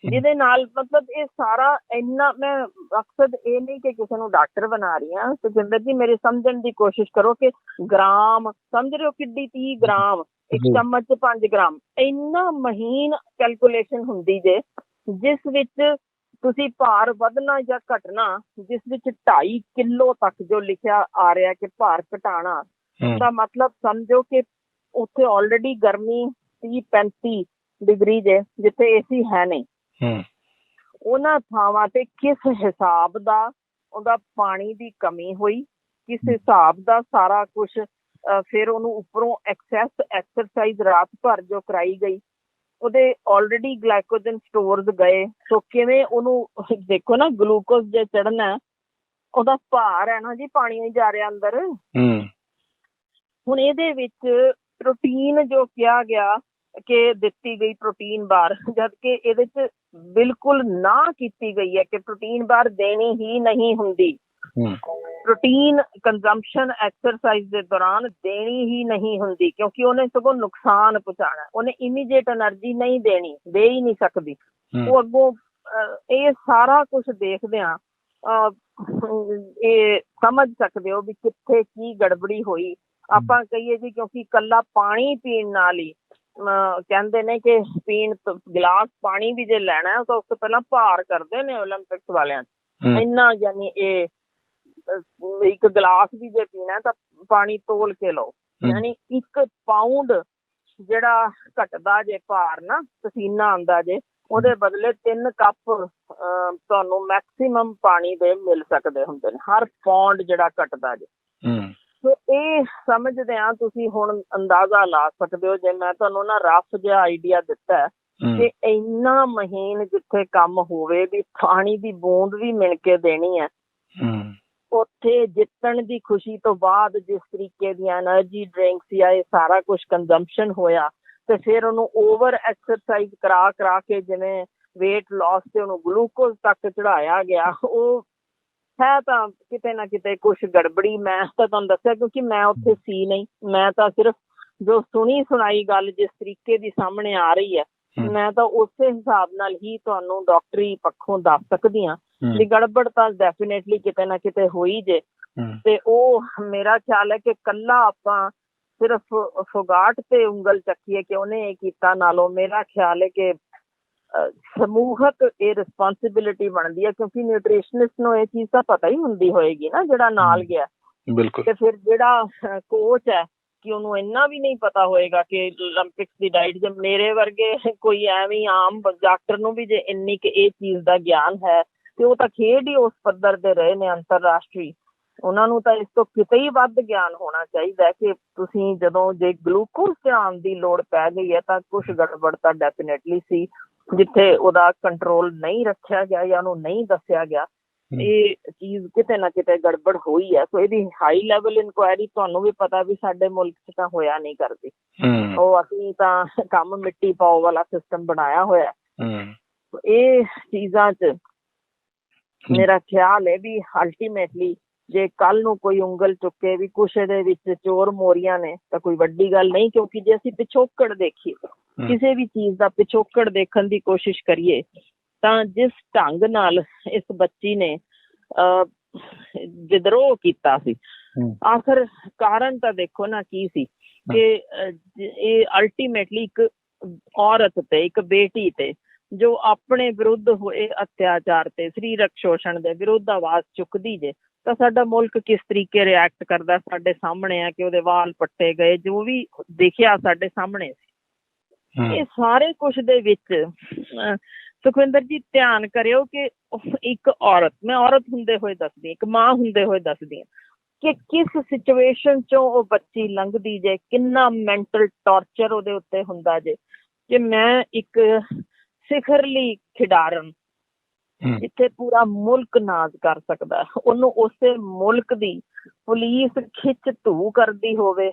ਜਿਹਦੇ ਨਾਲ ਮਤਲਬ ਇਹ ਸਾਰਾ ਇੰਨਾ ਮੈਂ ਮਕਸਦ ਇਹ ਨਹੀਂ ਕਿ ਕਿਸੇ ਨੂੰ ਡਾਕਟਰ ਬਣਾ ਰਹੀ ਹਾਂ। ਸੁਖਿੰਦਰ ਜੀ ਮੇਰੇ ਸਮਝਣ ਦੀ ਕੋਸ਼ਿਸ਼ ਕਰੋ ਕਿ ਗ੍ਰਾਮ ਸਮਝ ਰਹੇ ਹੋ ਕਿੱਡੀ 30 ਗ੍ਰਾਮ ਇੱਕ ਚਮਚ 'ਚ 5 ਗ੍ਰਾਮ ਇੰਨਾ ਮਹੀਨ ਕੈਲਕੂਲੇਸ਼ਨ ਹੁੰਦੀ ਜੇ ਜਿਸ ਵਿੱਚ ਤੁਸੀਂ ਭਾਰ ਵਧਣਾ ਜਾਂ ਘਟਣਾ ਜਿਸ ਵਿੱਚ 2.5 ਕਿਲੋ ਤੱਕ ਜੋ ਲਿਖਿਆ ਆ ਰਿਹਾ ਕਿ ਭਾਰ ਘਟਾਣਾ ਦਾ ਮਤਲਬ ਸਮਝੋ ਕਿ ਉੱਥੇ ਆਲਰੇਡੀ ਗਰਮੀ 30 35 ਡਿਗਰੀ ਜੇ ਜਿੱਥੇ ਏਸੀ ਹੈ ਨਹੀਂ। ਉਹਨਾਂ ਥਾਵਾਂ ਤੇ ਕਿਸ ਹਿਸਾਬ ਦਾ ਉਹਦਾ ਪਾਣੀ ਦੀ ਕਮੀ ਹੋਈ ਕਿਸ ਹਿਸਾਬ ਦਾ ਸਾਰਾ ਕੁਝ ਫਿਰ ਉਹਨੂੰ ਉੱਪਰੋਂ ਐਕਸੈਸ ਐਕਸਰਸਾਈਜ਼ ਰਾਤ ਭਰ ਜੋ ਕਰਾਈ ਗਈ ਉਹਦੇ ਆਲਰੇਡੀ ਗਲਾਈਕੋਜਨ ਸਟੋਰਸ ਗਏ ਸੋ ਕਿਵੇਂ ਉਹਨੂੰ ਦੇਖੋ ਨਾ ਗਲੂਕੋਜ਼ ਜੇ ਚੜਨਾ ਉਹਦਾ ਭਾਰ ਹੈ ਨਾ ਜੀ ਪਾਣੀ ਹੀ ਜਾ ਰਿਹਾ ਅੰਦਰ। ਹੁਣ ਇਹਦੇ ਵਿੱਚ ਪ੍ਰੋਟੀਨ ਜੋ ਕਿਹਾ ਗਿਆ ਕਿ ਦਿੱਤੀ ਗਈ ਪ੍ਰੋਟੀਨ ਬਾਰ ਜਦ ਕਿ ਇਹਦੇ ਵਿੱਚ ਬਿਲਕੁਲ ਨਾ ਕੀਤੀ ਗਈ ਹੈ ਕਿ ਪ੍ਰੋਟੀਨ ਬਾਰ ਦੇਣੀ ਹੀ ਨਹੀਂ ਹੁੰਦੀ। ਪ੍ਰੋਟੀਨ ਕੰਜ਼ੰਪਸ਼ਨ ਐਕਸਰਸਾਈਜ਼ ਦੇ ਦੌਰਾਨ ਦੇਣੀ ਹੀ ਨਹੀਂ ਹੁੰਦੀ ਕਿਉਂਕਿ ਉਹਨੇ ਸਗੋਂ ਨੁਕਸਾਨ ਪਹੁੰਚਾਣਾ ਉਹਨੇ ਇਮੀਡੀਏਟ એનર્ਜੀ ਨਹੀਂ ਦੇਣੀ ਦੇ ਹੀ ਨਹੀਂ ਸਕਦੀ। ਉਹ ਅੱਗੋਂ ਇਹ ਸਾਰਾ ਕੁਝ ਦੇਖਦਿਆਂ ਇਹ ਸਮਝ ਸਕਦੇ ਹੋ ਵੀ ਕਿੱਥੇ ਕੀ ਗੜਬੜੀ ਹੋਈ। ਆਪਾਂ ਕਹੀਏ ਜੀ ਕਿਉਂਕਿ ਕੱਲਾ ਪਾਣੀ ਪੀਣ ਨਾਲ ਹੀ ਕਹਿੰਦੇ ਨੇ ਕਿ ਪੀਣ ਗਲਾਸ ਪਾਣੀ ਵੀ ਜੇ ਲੈਣਾ ਹੈ ਤਾਂ ਉਸ ਤੋਂ ਪਹਿਲਾਂ ਭਾਰ ਕਰਦੇ ਨੇ 올림픽ਸ ਵਾਲਿਆਂ ਇੰਨਾ ਯਾਨੀ ਇਹ ਇੱਕ ਗਲਾਸ ਵੀ ਜੇ ਪੀਣਾ ਤਾਂ ਪਾਣੀ ਤੋਲ ਕੇ ਲਓ। ਯਾਨੀ ਇੱਕ ਪਾਉਂਡ ਜਿਹੜਾ ਘਟਦਾ ਜੇ ਭਾਰ ਨਾ ਪਸੀਨਾ ਆਉਂਦਾ ਜੇ ਉਹਦੇ ਬਦਲੇ 3 ਕੱਪ ਤੁਹਾਨੂੰ ਮੈਕਸਿਮਮ ਪਾਣੀ ਦੇ ਮਿਲ ਸਕਦੇ ਹੁੰਦੇ ਨੇ। ਹਰ ਪਾਉਂਡ ਜਿਹੜਾ ਘਟਦਾ ਜੇ। ਸੋ ਇਹ ਸਮਝਦੇ ਆ ਤੁਸੀਂ ਹੁਣ ਅੰਦਾਜ਼ਾ ਲਾ ਸਕਦੇ ਹੋ ਜੇ ਮੈਂ ਤੁਹਾਨੂੰ ਨਾ ਰਫ ਜਿਹਾ ਆਈਡੀਆ ਦਿੱਤਾ ਕਿ ਇੰਨਾ ਮਹੀਨ ਜਿੱਥੇ ਕੰਮ ਹੋਵੇ ਵੀ ਪਾਣੀ ਦੀ ਬੂੰਦ ਵੀ ਮਿਲ ਕੇ ਦੇਣੀ ਹੈ। ਉੱਥੇ ਜਿੱਤਣ ਦੀ ਖੁਸ਼ੀ ਤੋਂ ਬਾਅਦ ਜਿਸ ਤਰੀਕੇ ਦੀ એનર્ਜੀ ਡਰਿੰਕ ਜਾਂ ਇਹ ਸਾਰਾ ਕੁਝ ਕੰਜ਼ੰਪਸ਼ਨ ਹੋਇਆ ਤੇ ਫਿਰ ਉਹਨੂੰ ਓਵਰ ਐਕਸਰਸਾਈਜ਼ ਕਰਾ ਕਰਾ ਕੇ ਜਿਵੇਂ weight loss ਤੇ ਉਹਨੂੰ ਗਲੂਕੋਜ਼ ਤੱਕ ਚੜਾਇਆ ਗਿਆ ਉਹ ਹੈ ਤਾਂ ਕਿਤੇ ਨਾ ਕਿਤੇ ਕੁਝ ਗੜਬੜੀ ਮੈਂ ਤਾਂ ਤੁਹਾਨੂੰ ਦੱਸਿਆ ਕਿਉਂਕਿ ਮੈਂ ਉੱਥੇ ਸੀ ਨਹੀਂ। ਮੈਂ ਤਾਂ ਸਿਰਫ ਜੋ ਸੁਣੀ ਸੁਣਾਈ ਗੱਲ ਜਿਸ ਤਰੀਕੇ ਦੀ ਸਾਹਮਣੇ ਆ ਰਹੀ ਹੈ। ਮੈਂ ਤਾਂ ਉਸੇ ਹਿਸਾਬ ਨਾਲ ਹੀ ਤੁਹਾਨੂੰ ਡਾਕਟਰੀ ਪੱਖੋਂ ਦੱਸ ਸਕਦੀ ਹਾਂ ਵੀ ਗੜਬੜ ਤਾਂ ਡੈਫੀਨੇਟਲੀ ਕਿਤੇ ਨਾ ਕਿਤੇ ਹੋਈ ਜੇ। ਤੇ ਉਹ ਮੇਰਾ ਖਿਆਲ ਹੈ ਕਿ ਕੱਲਾ ਆਪਾਂ ਸਿਰਫ ਫੁਗਾਟ ਤੇ ਉਂਗਲ ਚੱਕੀਏ ਕਿ ਉਹਨੇ ਇਹ ਕੀਤਾ। ਨਾਲੋਂ ਮੇਰਾ ਖਿਆਲ ਹੈ ਕਿ ਸਮੂਹਕ ਇਹ ਰਿਸਪੌਂਸਿਬਿਲਿਟੀ ਬਣਦੀ ਹੈ ਕਿਉਂਕਿ ਨਿਊਟ੍ਰੀਸ਼ਨਿਸਟ ਨੂੰ ਇਹ ਚੀਜ਼ ਤਾਂ ਪਤਾ ਹੀ ਹੁੰਦੀ ਹੋਏਗੀ ਨਾ ਜਿਹੜਾ ਨਾਲ ਗਿਆ। ਬਿਲਕੁਲ। ਤੇ ਫਿਰ ਜਿਹੜਾ ਕੋਚ ਹੈ ਕਿ ਉਹਨੂੰ ਇੰਨਾ ਵੀ ਨਹੀਂ ਪਤਾ ਹੋਏਗਾ ਕਿ 올림픽ਸ ਦੀ ਡਾਈਟ ਜੇ ਮੇਰੇ ਵਰਗੇ ਕੋਈ ਐਵੇਂ ਆਮ ਡਾਕਟਰ ਨੂੰ ਵੀ ਜੇ ਇੰਨੀ ਕਿ ਇਹ ਚੀਜ਼ ਦਾ ਗਿਆਨ ਹੈ ਤੇ ਉਹ ਤਾਂ ਖੇਡ ਹੀ ਉਸ ਪੱਧਰ ਤੇ ਰਹੇ ਨੇ ਅੰਤਰਰਾਸ਼ਟਰੀ। ਉਹਨਾਂ ਨੂੰ ਤਾਂ ਇਸ ਤੋਂ ਕਿਤੇ ਹੀ ਵੱਧ ਗਿਆਨ ਹੋਣਾ ਚਾਹੀਦਾ ਕਿ ਤੁਸੀਂ ਜਦੋਂ ਜੇ ਗਲੂਕੋਜ਼ ਧਿਆਨ ਦੀ ਲੋੜ ਪੈ ਗਈ ਹੈ ਤਾਂ ਕੁਝ ਗੜਬੜ ਤਾਂ ਡੈਫੀਨਿਟਲੀ ਸੀ। ਜਿੱਥੇ ਉਹਦਾ ਕੰਟਰੋਲ ਨਹੀਂ ਰੱਖਿਆ ਗਿਆ ਜਾਂ ਉਹਨੂੰ ਨਹੀਂ ਦੱਸਿਆ ਗਿਆ। ਇਹ ਚੀਜ਼ ਕਿਤੇ ਨਾ ਕਿਤੇ ਗੜਬੜ ਹੋਈ ਹੈ। ਸੋ ਇਹਦੀ ਹਾਈ ਲੈਵਲ ਇਨਕੁਆਇਰੀ ਤੁਹਾਨੂੰ ਵੀ ਪਤਾ ਵੀ ਸਾਡੇ ਮੁਲਕ 'ਚ ਤਾਂ ਹੋਇਆ ਨਹੀਂ ਕਰਦੀ। ਉਹ ਅਸੀਂ ਤਾਂ ਕੰਮ ਮਿੱਟੀ ਪਾਓ ਵਾਲਾ ਸਿਸਟਮ ਬਣਾਇਆ ਹੋਇਆ ਇਹ ਚੀਜ਼ਾਂ 'ਚ ਮੇਰਾ ਖਿਆਲ ਹੈ ਵੀ ਅਲਟੀਮੇਟਲੀ ਜੇ ਕੱਲ ਨੂੰ ਕੋਈ ਉਂਗਲ ਚੁੱਕੇ ਵੀ ਕੁਛ ਇਹਦੇ ਵਿੱਚ ਚੋਰ ਮੋਰੀਆਂ ਨੇ ਤਾਂ ਕੋਈ ਵੱਡੀ ਗੱਲ ਨਹੀਂ ਕਿਉਂਕਿ ਜੇ ਅਸੀਂ ਪਿਛੋਕੜ ਦੇਖੀਏ। ਕਿਸੇ ਵੀ ਚੀਜ਼ ਦਾ ਪਿਛੋਕੜ ਦੇਖਣ ਦੀ ਕੋਸ਼ਿਸ਼ ਕਰੀਏ ਤਾਂ ਜਿਸ ਢੰਗ ਨਾਲ ਇਸ ਬੱਚੀ ਨੇ ਵਿਦਰੋਹ ਕੀਤਾ ਸੀ। ਆਖਰ ਕਾਰਨ ਤਾਂ ਦੇਖੋ ਨਾ ਕੀ ਸੀ ਕਿ ਇਹ ਅਲਟੀਮੇਟਲੀ ਇੱਕ ਔਰਤ ਤੇ ਇੱਕ ਬੇਟੀ ਤੇ ਜੋ ਆਪਣੇ ਵਿਰੁੱਧ ਹੋਏ ਅਤਿਆਚਾਰ ਤੇ ਸਰੀਰਕ ਸ਼ੋਸ਼ਣ ਦੇ ਵਿਰੁੱਧ ਆਵਾਜ਼ ਚੁੱਕਦੀ ਜੇ ਤਾਂ ਸਾਡਾ ਮੁਲਕ ਕਿਸ ਤਰੀਕੇ ਰਿਐਕਟ ਕਰਦਾ ਸਾਡੇ ਸਾਹਮਣੇ ਆ ਕਿ ਉਹਦੇ ਵਾਲ ਪੱਟੇ ਗਏ ਜੋ ਵੀ ਦੇਖਿਆ ਸਾਡੇ ਸਾਹਮਣੇ ਸੀ। ਇਹ ਸਾਰੇ ਕੁਝ ਦੇ ਵਿੱਚ ਸੁਖਵਿੰਦਰ ਜੀ ਧਿਆਨ ਕਰਿਓ ਕਿ ਇੱਕ ਔਰਤ ਮੈਂ ਔਰਤ ਹੁੰਦੇ ਹੋਏ ਦੱਸਦੀ ਇੱਕ ਮਾਂ ਹੁੰਦੇ ਹੋਏ ਦੱਸਦੀ ਕਿ ਕਿਸ ਸਿਚੁਏਸ਼ਨ ਚੋਂ ਉਹ ਬੱਚੀ ਲੰਘਦੀ ਜੇ ਕਿੰਨਾ ਮੈਂਟਲ ਟੌਰਚਰ ਉਹਦੇ ਉੱਤੇ ਹੁੰਦਾ ਜੇ ਕਿ ਮੈਂ ਇੱਕ ਸਿਖਰਲੀ ਖਿਡਾਰਨ ਜਿੱਥੇ ਪੂਰਾ ਮੁਲਕ ਨਾਜ਼ ਕਰ ਸਕਦਾ। ਉਹਨੂੰ ਉਸੇ ਮੁਲਕ ਦੀ ਪੁਲਿਸ ਖਿੱਚ ਧੂ ਕਰਦੀ ਹੋਵੇ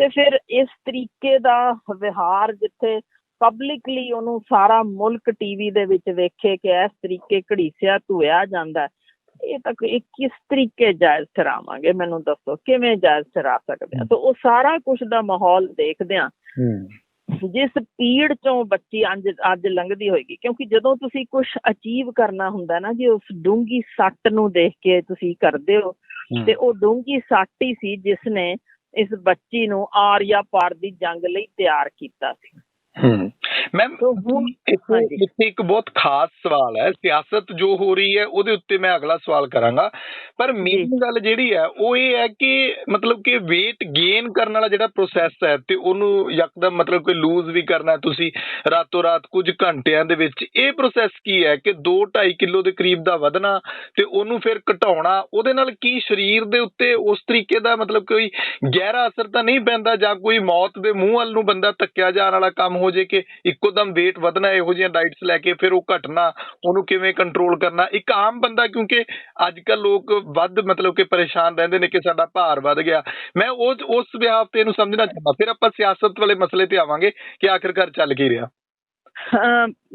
ਤੇ ਫਿਰ ਇਸ ਤਰੀਕੇ ਦਾ ਵਿਹਾਰ ਜਿੱਥੇ ਪਬਲਿਕਲੀ ਉਹਨੂੰ ਸਾਰਾ ਮੁਲਕ ਟੀਵੀ ਦੇ ਵਿੱਚ ਵੇਖੇ ਕਿ ਇਸ ਤਰੀਕੇ ਘੜੀਸਿਆ ਧੂਇਆ ਜਾਂਦਾ। ਇਹ ਤੱਕ ਇਹ ਕਿਸ ਤਰੀਕੇ ਜਾਇਜ਼ ਠਹਿਰਾਵਾਂਗੇ ਮੈਨੂੰ ਦੱਸੋ ਕਿਵੇਂ ਜਾਇਜ਼ ਠਹਿਰਾ ਸਕਦੇ ਆ ਤਾਂ ਉਹ ਸਾਰਾ ਕੁਝ ਦਾ ਮਾਹੌਲ ਦੇਖਦਿਆਂ ਹੂੰ। ਜਿਸ ਪੀੜ ਚੋਂ ਬੱਚੀ ਅੱਜ ਅੱਜ ਲੰਘਦੀ ਹੋਏਗੀ ਕਿਉਂਕਿ ਜਦੋਂ ਤੁਸੀਂ ਕੁਝ ਅਚੀਵ ਕਰਨਾ ਹੁੰਦਾ ਨਾ ਜੀ ਉਸ ਡੂੰਗੀ ਸੱਟ ਨੂੰ ਦੇਖ ਕੇ ਤੁਸੀਂ ਕਰਦੇ ਹੋ। ਤੇ ਉਹ ਡੂੰਗੀ ਸੱਟ ਹੀ ਸੀ ਜਿਸ ਨੇ ਇਸ ਬੱਚੀ ਨੂੰ ਆਰਿਆ ਪਾਰ ਦੀ ਜੰਗ ਲਈ ਤਿਆਰ ਕੀਤਾ ਸੀ। ਮੈਮ ਹੁਣ ਇੱਥੇ ਇੱਕ ਬਹੁਤ ਖਾਸ ਸਵਾਲ ਹੈ। ਸਿਆਸਤ ਜੋ ਹੋ ਰਹੀ ਹੈ ਉਹਦੇ ਉੱਤੇ ਮੈਂ ਅਗਲਾ ਸਵਾਲ ਕਰਾਂਗਾ। ਪਰ ਮੇਨ ਗੱਲ ਜਿਹੜੀ ਹੈ ਉਹ ਇਹ ਹੈ ਕਿ ਮਤਲਬ ਕਿ weight gain ਕਰਨ ਵਾਲਾ ਜਿਹੜਾ ਪ੍ਰੋਸੈਸ ਹੈ ਤੇ ਉਹਨੂੰ ਯਕਦਮ ਮਤਲਬ ਕਿ ਲੂਜ਼ ਵੀ ਕਰਨਾ ਤੁਸੀਂ ਰਾਤੋਂ ਰਾਤ ਕੁਝ ਘੰਟਿਆਂ ਦੇ ਵਿੱਚ। ਇਹ ਪ੍ਰੋਸੈਸ ਕੀ ਹੈ ਕਿ 2.5 ਕਿਲੋ ਦੇ ਕਰੀਬ ਦਾ ਵਧਣਾ ਤੇ ਉਹਨੂੰ ਫਿਰ ਘਟਾਉਣਾ ਉਹਦੇ ਨਾਲ ਕੀ ਸਰੀਰ ਦੇ ਉੱਤੇ ਉਸ ਤਰੀਕੇ ਦਾ ਮਤਲਬ ਕੋਈ ਗਹਿਰਾ ਅਸਰ ਤਾਂ ਨਹੀਂ ਪੈਂਦਾ ਜਾਂ ਕੋਈ ਮੌਤ ਦੇ ਮੂੰਹ ਵੱਲ ਨੂੰ ਬੰਦਾ ਧੱਕਿਆ ਜਾਣ ਵਾਲਾ ਕੰਮ ਹੋ ਜੇ ਕਿ ਇੱਕੋ weight ਵਧਣਾ ਇਹੋ ਜਿਹੀਆਂ ਡਾਈਟਸ ਲੈ ਕੇ ਫਿਰ ਉਹ ਘਟਣਾ ਉਹਨੂੰ ਕਿਵੇਂ ਕੰਟਰੋਲ ਕਰਨਾ। ਇੱਕ ਆਮ ਬੰਦਾ ਕਿਉਂਕਿ ਅੱਜ ਕੱਲ ਲੋਕ ਵੱਧ ਮਤਲਬ ਕਿ ਪਰੇਸ਼ਾਨ ਰਹਿੰਦੇ ਨੇ ਕਿ ਸਾਡਾ ਭਾਰ ਵੱਧ ਗਿਆ। ਮੈਂ ਉਹ ਉਸ ਵਿਆਹ ਤੇ ਇਹਨੂੰ ਸਮਝਣਾ ਚਾਹੁੰਦਾ। ਫਿਰ ਆਪਾਂ ਸਿਆਸਤ ਵਾਲੇ ਮਸਲੇ ਤੇ ਆਵਾਂਗੇ ਕਿ ਆਖਿਰਕਾਰ ਚੱਲ ਕੀ ਰਿਹਾ।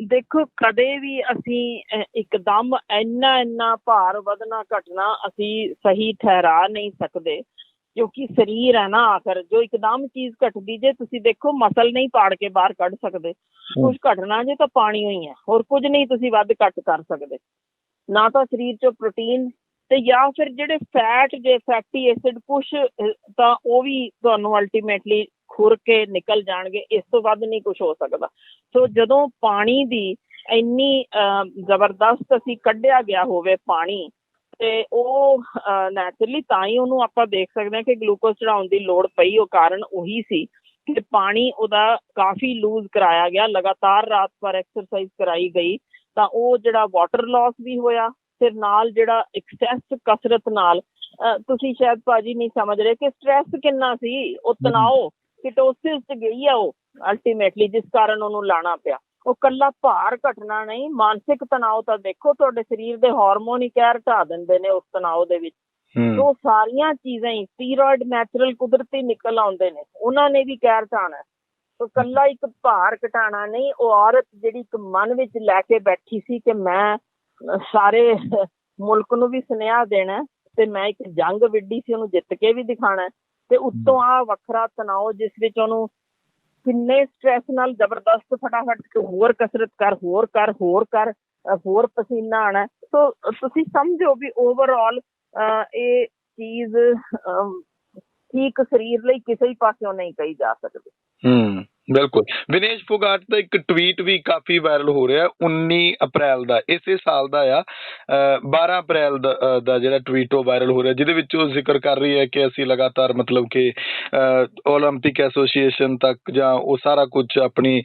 ਦੇਖੋ ਕਦੇ ਵੀ ਅਸੀਂ ਅਹ, ਇੱਕਦਮ ਇੰਨਾ ਇੰਨਾ ਭਾਰ ਵਧਣਾ ਘਟਣਾ ਅਸੀਂ ਸਹੀ ਠਹਿਰਾ ਨਹੀਂ ਸਕਦੇ। ਕਿਉਂਕਿ ਸਰੀਰ ਹੈ ਨਾ ਆਖਰ ਜੋ ਇੱਕਦਮ ਚੀਜ਼ ਘਟਦੀ ਜੇ ਤੁਸੀਂ ਦੇਖੋ ਮਸਲ ਨਹੀਂ ਪਾੜ ਕੇ ਬਾਹਰ ਕੱਢ ਸਕਦੇ। ਕੁਝ ਘਟਣਾ ਜੇ ਤਾਂ ਪਾਣੀ ਹੋਈ ਹੈ ਹੋਰ ਕੁਝ ਨਹੀਂ ਤੁਸੀਂ ਵੱਧ ਘੱਟ ਕਰ ਸਕਦੇ। ਨਾ ਤਾਂ ਸਰੀਰ ਚੋਂ ਪ੍ਰੋਟੀਨ ਤੇ ਜਾਂ ਫਿਰ ਜਿਹੜੇ ਫੈਟ ਜੇ ਫੈਟੀ ਐਸਿਡ ਕੁਝ ਤਾਂ ਉਹ ਵੀ ਤੁਹਾਨੂੰ ਅਲਟੀਮੇਟਲੀ ਖੁਰ ਕੇ ਨਿਕਲ ਜਾਣਗੇ ਇਸ ਤੋਂ ਵੱਧ ਨਹੀਂ ਕੁਝ ਹੋ ਸਕਦਾ। ਸੋ ਜਦੋਂ ਪਾਣੀ ਦੀ ਇੰਨੀ ਜ਼ਬਰਦਸਤ ਅਸੀਂ ਕੱਢਿਆ ਗਿਆ ਹੋਵੇ ਪਾਣੀ ਤੇ ਉਹ ਨੈਚੁਰਲੀ ਤਾਂ ਹੀ ਉਹਨੂੰ ਆਪਾਂ ਦੇਖ ਸਕਦੇ ਹਾਂ ਕਿ ਗਲੂਕੋਜ਼ ਚੜਾਉਣ ਦੀ ਲੋੜ ਪਈ ਉਹ ਕਾਰਨ ਉਹੀ ਸੀ ਕਿ ਪਾਣੀ ਉਹਦਾ ਕਾਫੀ ਲੂਜ਼ ਕਰਾਇਆ ਗਿਆ ਲਗਾਤਾਰ ਰਾਤ ਭਰ ਐਕਸਰਸਾਈਜ਼ ਕਰਾਈ ਗਈ ਤਾਂ ਉਹ ਜਿਹੜਾ ਵਾਟਰ ਲਾਸ ਵੀ ਹੋਇਆ ਫਿਰ ਨਾਲ ਜਿਹੜਾ ਐਕਸੈਸ ਕਸਰਤ ਨਾਲ ਤੁਸੀਂ ਸ਼ਾਇਦ ਭਾਜੀ ਨਹੀਂ ਸਮਝ ਰਹੇ ਕਿ ਸਟ੍ਰੈਸ ਕਿੰਨਾ ਸੀ ਉਹ ਤਣਾਅ ਕਿਟੋਸਿਸ ਚ ਗਈ ਆ ਉਹ ਅਲਟੀਮੇਟਲੀ ਜਿਸ ਕਾਰਨ ਉਹਨੂੰ ਲਾਣਾ ਪਿਆ। ਉਹ ਕੱਲਾ ਭਾਰ ਘਟਣਾ ਨਹੀਂ ਮਾਨਸਿਕ ਤਣਾਅ ਤਾਂ ਦੇਖੋ ਤੁਹਾਡੇ ਸਰੀਰ ਦੇ ਹਾਰਮੋਨ ਹੀ ਕਹਿਰ ਢਾ ਦਿੰਦੇ ਨੇ ਉਸ ਤਣਾਅ ਦੇ ਵਿੱਚ। ਉਹ ਸਾਰੀਆਂ ਚੀਜ਼ਾਂ ਹੀ ਸਟੀਰੋਇਡ ਨੈਚੁਰਲ ਕੁਦਰਤੀ ਨਿਕਲ ਆਉਂਦੇ ਨੇ ਉਹਨਾਂ ਨੇ ਵੀ ਕਹਿਰ ਢਾਣਾ ਤੋ ਕੱਲਾ ਇੱਕ ਭਾਰ ਘਟਾਣਾ ਨਹੀਂ ਉਹ ਔਰਤ ਜਿਹੜੀ ਇੱਕ ਮਨ ਵਿੱਚ ਲੈ ਕੇ ਬੈਠੀ ਸੀ ਕਿ ਮੈਂ ਸਾਰੇ ਮੁਲਕ ਨੂੰ ਵੀ ਸੁਨੇਹਾ ਦੇਣਾ ਤੇ ਮੈਂ ਇੱਕ ਜੰਗ ਵਿੱਢੀ ਸੀ ਉਹਨੂੰ ਜਿੱਤ ਕੇ ਵੀ ਦਿਖਾਣਾ ਤੇ ਉੱਤੋਂ ਆ ਵੱਖਰਾ ਤਣਾਅ ਜਿਸ ਵਿੱਚ ਉਹਨੂੰ ਕਿੰਨੇ ਸਟ੍ਰੈਸ ਨਾਲ ਜ਼ਬਰਦਸਤ ਫਟਾਫਟ ਹੋਰ ਕਸਰਤ ਕਰ, ਹੋਰ ਕਰ ਹੋਰ ਕਰ ਹੋਰ ਪਸੀਨਾ ਆਣਾ ਸੋ ਤੁਸੀਂ ਸਮਝੋ ਵੀ ਓਵਰਆਲ ਇਹ ਚੀਜ਼ ਠੀਕ ਸਰੀਰ ਲਈ ਕਿਸੇ ਹੀ ਪਾਸਿਓਂ ਨਹੀਂ ਕਹੀ ਜਾ ਸਕਦੀ। ਹੂੰ। ਬਿਲਕੁਲ। ਵਿਨੇਸ਼ ਫੋਗਾਟ ਦਾ ਇੱਕ ਟਵੀਟ ਵੀ ਕਾਫੀ ਵਾਇਰਲ ਹੋ ਰਿਹਾ 19 ਅਪ੍ਰੈਲ ਦਾ, ਇਸੇ ਸਾਲ ਦਾ ਆ। 12 ਅਪ੍ਰੈਲ ਦਾ ਜਿਹੜਾ ਟਵੀਟ ਉਹ ਵਾਇਰਲ ਹੋ ਰਿਹਾ, ਜਿਹਦੇ ਵਿੱਚ ਉਹ ਜ਼ਿਕਰ ਕਰ ਰਹੀ ਹੈ ਕਿ ਅਸੀਂ ਲਗਾਤਾਰ ਮਤਲਬ ਕਿ 올림픽 ਐਸੋਸੀਏਸ਼ਨ ਤੱਕ ਜਾਂ ਉਹ ਸਾਰਾ ਕੁਝ ਆਪਣੀ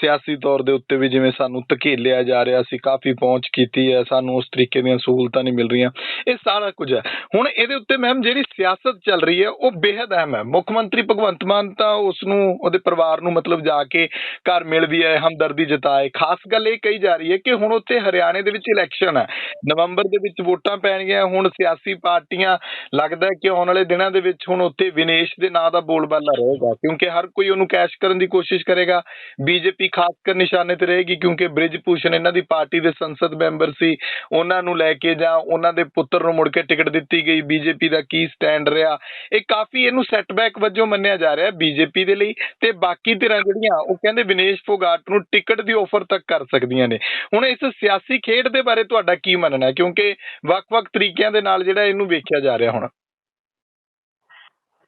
ਸਿਆਸੀ ਤੌਰ ਦੇ ਉੱਤੇ ਵੀ ਜਿਵੇਂ ਸਾਨੂੰ ਧਕੇਲਿਆ ਜਾ ਰਿਹਾ ਸੀ ਕਾਫੀ ਪਹੁੰਚ ਕੀਤੀ ਹੈ, ਸਾਨੂੰ ਉਸ ਤਰੀਕੇ ਦੀਆਂ ਸਹੂਲਤਾਂ ਨਹੀਂ ਮਿਲ ਰਹੀਆਂ। ਇਹ ਸਾਰਾ ਕੁਝ ਹੈ। ਹੁਣ ਇਹਦੇ ਉੱਤੇ ਮੈਮ ਜਿਹੜੀ ਸਿਆਸਤ ਚੱਲ ਰਹੀ ਹੈ, ਉਹ ਬੇहद ਅਹਿਮ ਹੈ। ਮੁੱਖ ਮੰਤਰੀ ਭਗਵੰਤ ਮਾਨ ਤਾਂ ਉਸ ਨੂੰ ਉਹਦੇ ਪਰਿਵਾਰ ਨੂੰ ਮਤਲਬ ਜਾ ਕੇ ਘਰ ਮਿਲ ਵੀ ਆਏ, ਹਮਦਰਦੀ ਜਤਾਏ। ਖਾਸ ਗੱਲ ਇਹ ਕਹੀ ਜਾ ਰਹੀ ਹੈ ਕਿ ਹੁਣ ਉੱਥੇ ਹਰਿਆਣੇ ਦੇ ਵਿੱਚ ਇਲੈਕਸ਼ਨ ਹੈ। ਨਵੰਬਰ ਦੇ ਵਿੱਚ ਵੋਟਾਂ ਪੈਣਗੀਆਂ, ਹੁਣ ਸਿਆਸੀ ਪਾਰਟੀਆਂ ਲੱਗਦਾ ਹੈ ਕਿ ਆਉਣ ਵਾਲੇ ਦਿਨਾਂ ਦੇ ਵਿੱਚ ਹੁਣ ਉੱਥੇ ਵਿਨੇਸ਼ ਦੇ ਨਾਂ ਦਾ ਬੋਲਬਾਲਾ ਰਹੇਗਾ, ਕਿਉਂਕਿ ਹਰ ਕੋਈ ਉਹਨੂੰ ਕੈਸ਼ ਕਰਨ ਦੀ ਕੋਸ਼ਿਸ਼ ਕਰੇਗਾ। ਬੀਜੇਪੀ ਖਾਸ ਕਰ ਨਿਸ਼ਾਨੇ ਤੇ ਰਹੇਗੀ, ਕਿਉਂਕਿ ਬ੍ਰਿਜ ਭੂਸ਼ਣ ਇਹਨਾਂ ਦੀ ਪਾਰਟੀ ਦੇ ਸੰਸਦ ਮੈਂਬਰ ਸੀ। ਉਹਨਾਂ ਨੂੰ ਲੈ ਕੇ ਜਾਂ ਉਹਨਾਂ ਦੇ ਪੁੱਤਰ ਨੂੰ ਮੁੜ ਕੇ ਟਿਕਟ ਦਿੱਤੀ ਗਈ। ਬੀਜੇਪੀ ਦਾ ਕੀ ਸਟੈਂਡ ਰਿਹਾ। ਇਹ ਕਾਫੀ ਇਹਨੂੰ ਸੈਟਬੈਕ ਵਜੋਂ ਮੰਨਿਆ ਜਾ ਰਿਹਾ ਬੀਜੇਪੀ ਦੇ ਲਈ ਤੇ ਬਾਕੀ ਧਿਰਾਂ ਜਿਹੜੀਆਂ ਉਹ ਕਹਿੰਦੇ ਵਿਨੇਸ਼ ਫੋਗਾਟ ਨੂੰ ਟਿਕਟ ਦੀ ਆਫਰ ਤੱਕ ਕਰ ਸਕਦੀਆਂ ਨੇ। ਹੁਣ ਇਸ ਸਿਆਸੀ ਖੇਡ ਦੇ ਬਾਰੇ ਤੁਹਾਡਾ ਕੀ ਮੰਨਣਾ ਹੈ? ਕਿਉਂਕਿ ਵੱਖ-ਵੱਖ ਤਰੀਕਿਆਂ ਦੇ ਨਾਲ ਜਿਹੜਾ ਇਹਨੂੰ ਵੇਖਿਆ ਜਾ ਰਿਹਾ ਹੁਣ।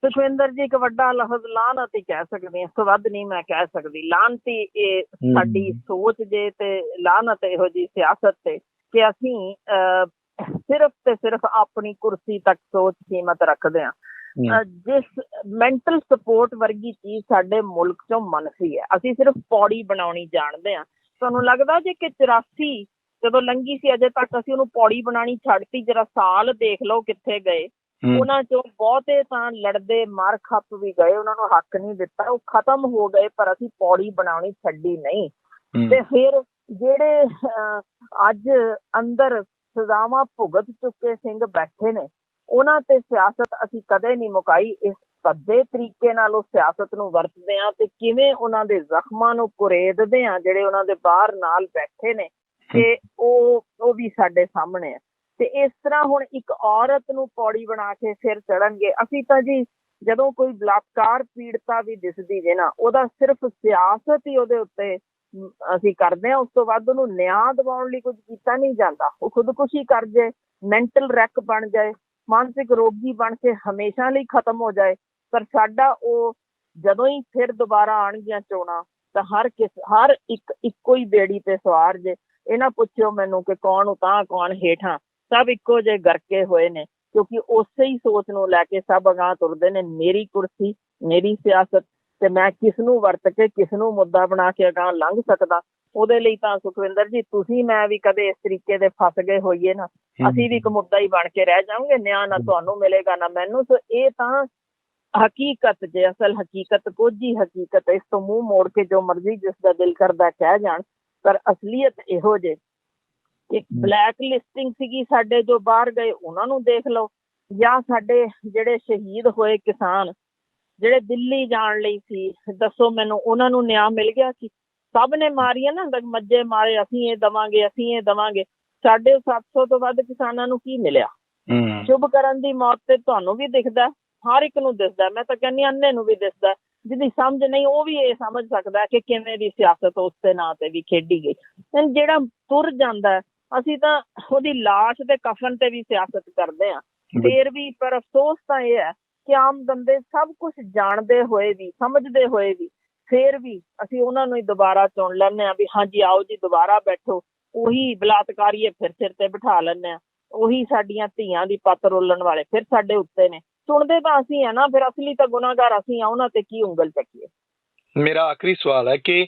ਸੁਖਵਿੰਦਰ ਜੀ ਇੱਕ ਵੱਡਾ ਲਫ਼ਜ਼ ਲਾਹਨਤ ਹੀ ਕਹਿ ਸਕਦੇ ਹਾਂ। ਇਸ ਤੋਂ ਵੱਧ ਨਹੀਂ ਮੈਂ ਕਹਿ ਸਕਦੀ। ਲਾਹਨਤੀ ਇਹ ਸਾਡੀ ਸੋਚ ਜੇ ਤੇ ਲਾਹਨਤ ਇਹੋ ਜੀ ਸਿਆਸਤ ਤੇ ਕਿ ਅਸੀਂ ਸਿਰਫ ਤੇ ਸਿਰਫ ਆਪਣੀ ਕੁਰਸੀ ਤੱਕ ਸੋਚ ਸੀਮਤ ਰੱਖਦੇ ਹਾਂ। ਜਿਸ ਮੈਂਟਲ ਸਪੋਰਟ ਵਰਗੀ ਚੀਜ਼ ਸਾਡੇ ਮੁਲਕ ਚੋਂ ਮਨਫੀ ਹੈ। ਅਸੀਂ ਸਿਰਫ ਪੌੜੀ ਬਣਾਉਣੀ ਜਾਣਦੇ ਹਾਂ। ਤੁਹਾਨੂੰ ਲੱਗਦਾ ਜੇ ਕਿ 84 ਜਦੋਂ ਲੰਗੀ ਸੀ ਅਜੇ ਤੱਕ ਅਸੀਂ ਉਹਨੂੰ ਪੌੜੀ ਬਣਾਣੀ ਛੱਡਤੀ ਜਰਾ ਸਾਲ ਦੇਖ ਲਓ ਕਿੱਥੇ ਗਏ। ਉਹਨਾਂ ਚੋਂ ਬਹੁਤੇ ਤਾਂ ਲੜਦੇ ਮਾਰ ਖੱਪ ਵੀ ਗਏ ਉਹਨਾਂ ਨੂੰ ਹੱਕ ਨਹੀਂ ਦਿੱਤਾ। ਉਹ ਖਤਮ ਹੋ ਗਏ ਪਰ ਅਸੀਂ ਪੌੜੀ ਬਣਾਉਣੀ ਛੱਡੀ ਨਹੀਂ। ਤੇ ਫਿਰ ਜਿਹੜੇ ਅੱਜ ਅੰਦਰ ਸਜ਼ਾਵਾਂ ਭੁਗਤ ਚੁੱਕੇ ਸਿੰਘ ਬੈਠੇ ਨੇ ਉਹਨਾਂ ਤੇ ਸਿਆਸਤ ਅਸੀਂ ਕਦੇ ਨਹੀਂ ਮੁਕਾਈ। ਇਸ ਭੱਦੇ ਤਰੀਕੇ ਨਾਲ ਉਹ ਸਿਆਸਤ ਨੂੰ ਵਰਤਦੇ ਆ ਤੇ ਕਿਵੇਂ ਉਹਨਾਂ ਦੇ ਜ਼ਖਮਾਂ ਨੂੰ ਕੁਰੇਦਦੇ ਆ ਜਿਹੜੇ ਉਹਨਾਂ ਦੇ ਬਾਹਰ ਨਾਲ ਬੈਠੇ ਨੇ ਤੇ ਉਹ ਉਹ ਵੀ ਸਾਡੇ ਸਾਹਮਣੇ ਆ। ਤੇ ਇਸ ਤਰ੍ਹਾਂ ਹੁਣ ਇੱਕ ਔਰਤ ਨੂੰ ਪੌੜੀ ਬਣਾ ਕੇ ਫਿਰ ਚੜਨਗੇ ਅਸੀਂ ਤਾਂ ਜੀ ਜਦੋਂ ਕੋਈ ਬਲਾਤਕਾਰ ਪੀੜਤਾ ਵੀ ਦਿਸਦੀ ਜੇ ਨਾ, ਉਹਦਾ ਸਿਰਫ ਸਿਆਸਤ ਹੀ ਉਹਦੇ ਉੱਤੇ ਅਸੀਂ ਕਰਦੇ ਆ ਉਸ ਤੋਂ ਬਾਅਦ ਉਹਨੂੰ ਨਿਆਂ ਦਿਵਾਉਣ ਲਈ ਕੁਝ ਕੀਤਾ ਨਹੀਂ ਜਾਂਦਾ। ਉਹ ਖੁਦਕੁਸ਼ੀ ਕਰ ਜਾਏ ਮੈਂਟਲ ਰੈਕ ਬਣ ਜਾਏ। ਮਾਨਸਿਕ ਰੋਗੀ ਬਣ ਕੇ ਹਮੇਸ਼ਾ ਲਈ ਖਤਮ ਹੋ ਜਾਏ, ਪਰ ਸਾਡਾ ਉਹ ਜਦੋਂ ਹੀ ਫਿਰ ਦੁਬਾਰਾ ਆਣਗੀਆਂ ਚੋਣਾਂ, ਤਾਂ ਹਰ ਕਿਸ, ਹਰ ਇੱਕ, ਇੱਕੋ ਹੀ ਬੇੜੀ ਤੇ ਸਵਾਰ ਜੇ। ਇਹਨਾਂ ਪੁੱਛਿਓ ਮੈਨੂੰ ਕਿ ਕੌਣ ਉਤਾਂ ਕੌਣ ਹੇਠਾਂ। ਸਭ ਇੱਕੋ ਜਿਹੇ ਗਰਕੇ ਹੋਏ ਨੇ, ਕਿਉਂਕਿ ਉਸੇ ਹੀ ਸੋਚ ਨੂੰ ਲੈ ਕੇ ਸਭ ਅਗਾਂਹ ਤੁਰਦੇ ਨੇ। ਮੇਰੀ ਕੁਰਸੀ, ਮੇਰੀ ਸਿਆਸਤ ਤੇ ਮੈਂ ਕਿਸ ਨੂੰ ਵਰਤ ਕੇ ਕਿਸ ਨੂੰ ਮੁੱਦਾ ਬਣਾ ਕੇ ਅਗਾਂਹ ਲੰਘ ਸਕਦਾ? ਉਹਦੇ ਲਈ ਤਾਂ ਸੁਖਵਿੰਦਰ ਜੀ ਤੁਸੀਂ ਮੈਂ ਵੀ ਕਦੇ ਇਸ ਤਰੀਕੇ ਦੇ ਫਸ ਗਏ ਹੋਈਏ ਨਾ। ਅਸੀਂ ਵੀ ਇੱਕ ਮੁੱਦਾ ਹੀ ਬਣ ਕੇ ਰਹਿ ਜਾਵਾਂਗੇ ਨਿਆਂ ਨਾ ਤੁਹਾਨੂੰ ਮਿਲੇਗਾ ਨਾ ਮੈਨੂੰ। ਸੋ ਇਹ ਤਾਂ ਹਕੀਕਤ ਜੇ ਅਸਲ ਹਕੀਕਤ ਕੁਝ ਹੀ। ਹਕੀਕਤ। ਇਸ ਤੋਂ ਮੂੰਹ ਮੋੜ ਕੇ ਜੋ ਮਰਜ਼ੀ ਜਿਸ ਦਾ ਦਿਲ ਕਰਦਾ ਕਹਿ ਜਾਣ। ਪਰ ਅਸਲੀਅਤ ਇਹੋ ਜੇ ਇੱਕ ਬਲੈਕ ਲਿਸਟਿੰਗ ਸੀਗੀ ਸਾਡੇ ਜੋ ਬਾਹਰ ਗਏ ਉਹਨਾਂ ਨੂੰ ਦੇਖ ਲਓ। ਜਾਂ ਸਾਡੇ ਜਿਹੜੇ ਸ਼ਹੀਦ ਹੋਏ ਕਿਸਾਨ ਜਿਹੜੇ ਦਿੱਲੀ ਜਾਣ ਲਈ ਸੀ ਦੱਸੋ ਮੈਨੂੰ ਉਹਨਾਂ ਨੂੰ ਨਿਆਂ ਮਿਲ ਗਿਆ ਕਿ ਸਭ ਨੇ ਮਾਰੀਆਂ ਨਾ ਮੱਜੇ ਮਾਰੇ ਅਸੀਂ ਇਹ ਦਵਾਂਗੇ ਅਸੀਂ ਇਹ ਦਵਾਂਗੇ। ਸਾਡੇ 700 ਤੋਂ ਵੱਧ ਕਿਸਾਨਾਂ ਨੂੰ ਕੀ ਮਿਲਿਆ? ਸ਼ੁਭ ਕਰਨ ਦੀ ਮੌਤ ਤੇ ਤੁਹਾਨੂੰ ਵੀ ਦਿਖਦਾ ਹਰ ਇੱਕ ਨੂੰ ਦਿਸਦਾ। ਮੈਂ ਤਾਂ ਕਹਿੰਦੀ ਹਾਂ ਅੰਨੇ ਨੂੰ ਵੀ ਦਿਸਦਾ। ਜਿਹਦੀ ਸਮਝ ਨਹੀਂ ਉਹ ਵੀ ਇਹ ਸਮਝ ਸਕਦਾ ਕਿ ਕਿਵੇਂ ਦੀ ਸਿਆਸਤ ਉਸ ਦੇ ਨਾਂ ਤੇ ਵੀ ਖੇਡੀ ਗਈ। ਤੇ ਜਿਹੜਾ ਤੁਰ ਜਾਂਦਾ ਅਸੀਂ ਤਾਂ ਉਹਦੀ ਲਾਸ਼ ਤੇ ਕਫਨ ਤੇ ਵੀ ਸਿਆਸਤ ਕਰਦੇ ਆ ਫੇਰ ਵੀ ਪਰ ਅਫਸੋਸ ਤਾਂ ਇਹ ਹੈ ਕਿ ਆਮ ਬੰਦੇ ਸਭ ਕੁਝ ਜਾਣਦੇ ਹੋਏ ਵੀ, ਸਮਝਦੇ ਹੋਏ ਵੀ, ਫੇਰ ਵੀ ਅਸੀਂ ਉਹਨਾਂ ਨੂੰ ਹੀ ਦੁਬਾਰਾ ਚੁਣ ਲੈਂਦੇ ਆ ਵੀ ਹਾਂਜੀ, ਆਓ ਜੀ ਦੁਬਾਰਾ ਬੈਠੋ, ਉਹੀ ਬਲਾਤਕਾਰੀਏ ਫਿਰ ਸਿਰ ਤੇ ਬਿਠਾ ਲੈਂਦੇ ਆ ਉਹੀ ਸਾਡੀਆਂ ਧੀਆਂ ਦੀ ਪੱਤ ਰੋਲਣ ਵਾਲੇ ਫਿਰ ਸਾਡੇ ਉੱਤੇ ਨੇ। ਸੁਣਦੇ ਤਾਂ ਅਸੀਂ ਆ ਨਾ, ਫਿਰ ਅਸਲੀ ਤਾਂ ਗੁਨਾਹਗਾਰ ਅਸੀਂ ਆ ਉਹਨਾਂ ਤੇ ਕੀ ਉਂਗਲ ਚੱਕੀਏ? ਮੇਰਾ ਆਖਰੀ ਸਵਾਲ ਹੈ ਕਿ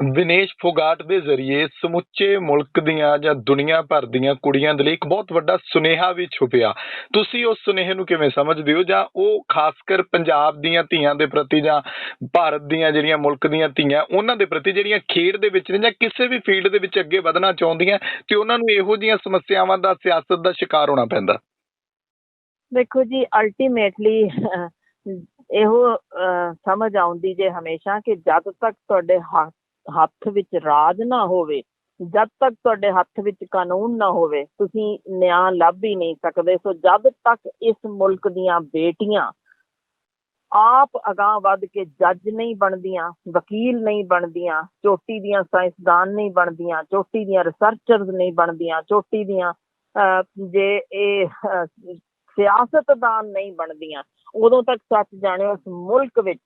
ਵਿਨੇਸ਼ ਫੋਗਾਟ ਦੇ ਜ਼ਰੀਏ ਸਮੁੱਚੇ ਮੁਲਕ ਦੀਆਂ ਜਾਂ ਦੁਨੀਆ ਭਰ ਦੀਆਂ ਕੁੜੀਆਂ ਦੇ ਲਈ ਇੱਕ ਬਹੁਤ ਵੱਡਾ ਸੁਨੇਹਾ ਵੀ ਛੁਪਿਆ। ਤੁਸੀਂ ਉਸ ਸੁਨੇਹੇ ਨੂੰ ਕਿਵੇਂ ਸਮਝਦੇ ਹੋ? ਜਾਂ ਉਹ ਖਾਸ ਕਰ ਪੰਜਾਬ ਦੀਆਂ ਧੀਆਂ ਦੇ ਪ੍ਰਤੀ ਜਾਂ ਭਾਰਤ ਦੀਆਂ ਜਿਹੜੀਆਂ ਮੁਲਕ ਦੀਆਂ ਧੀਆਂ, ਉਹਨਾਂ ਦੇ ਪ੍ਰਤੀ ਜਿਹੜੀਆਂ ਖੇਡ ਦੇ ਵਿੱਚ ਨੇ ਜਾਂ ਕਿਸੇ ਵੀ ਫੀਲਡ ਦੇ ਵਿੱਚ ਅੱਗੇ ਵਧਣਾ ਚਾਹੁੰਦੀਆਂ ਤੇ ਉਹਨਾਂ ਨੂੰ ਇਹੋ ਜਿਹੀਆਂ ਸਮੱਸਿਆਵਾਂ ਦਾ, ਸਿਆਸਤ ਦਾ ਸ਼ਿਕਾਰ ਹੋਣਾ ਪੈਂਦਾ? ਦੇਖੋ ਜੀ ਅਲਟੀਮੇਟਲੀ ਇਹੋ ਸਮਝ ਆਉਂਦੀ ਜੇ ਹਮੇਸ਼ਾ ਕਿ ਜਦ ਤੱਕ ਤੁਹਾਡੇ ਹੱਥ ਹੱਥ ਵਿੱਚ ਰਾਜ ਨਾ ਹੋਵੇ ਜਦ ਤੱਕ ਤੁਹਾਡੇ ਹੱਥ ਵਿੱਚ ਕਾਨੂੰਨ ਨਾ ਹੋਵੇ ਤੁਸੀਂ ਨਿਆਂ ਲੱਭ ਹੀ ਨਹੀਂ ਸਕਦੇ। ਸੋ ਜਦ ਤੱਕ ਇਸ ਮੁਲਕ ਦੀਆਂ ਬੇਟੀਆਂ ਆਪ ਅਗਾਂਹ ਵੱਧ ਕੇ ਜੱਜ ਨਹੀਂ ਬਣਦੀਆਂ ਵਕੀਲ ਨਹੀਂ ਬਣਦੀਆਂ ਚੋਟੀ ਦੀਆਂ ਸਾਇੰਸਦਾਨ ਨਹੀਂ ਬਣਦੀਆਂ ਚੋਟੀ ਦੀਆਂ ਰਿਸਰਚਰਸ ਨਹੀਂ ਬਣਦੀਆਂ ਚੋਟੀ ਦੀਆਂ ਅਹ, ਜੇ ਇਹ ਸਿਆਸਤਦਾਨ ਨਹੀਂ ਬਣਦੀਆਂ ਉਦੋਂ ਤੱਕ ਸੱਚ ਜਾਣਿਓ ਇਸ ਮੁਲਕ ਵਿੱਚ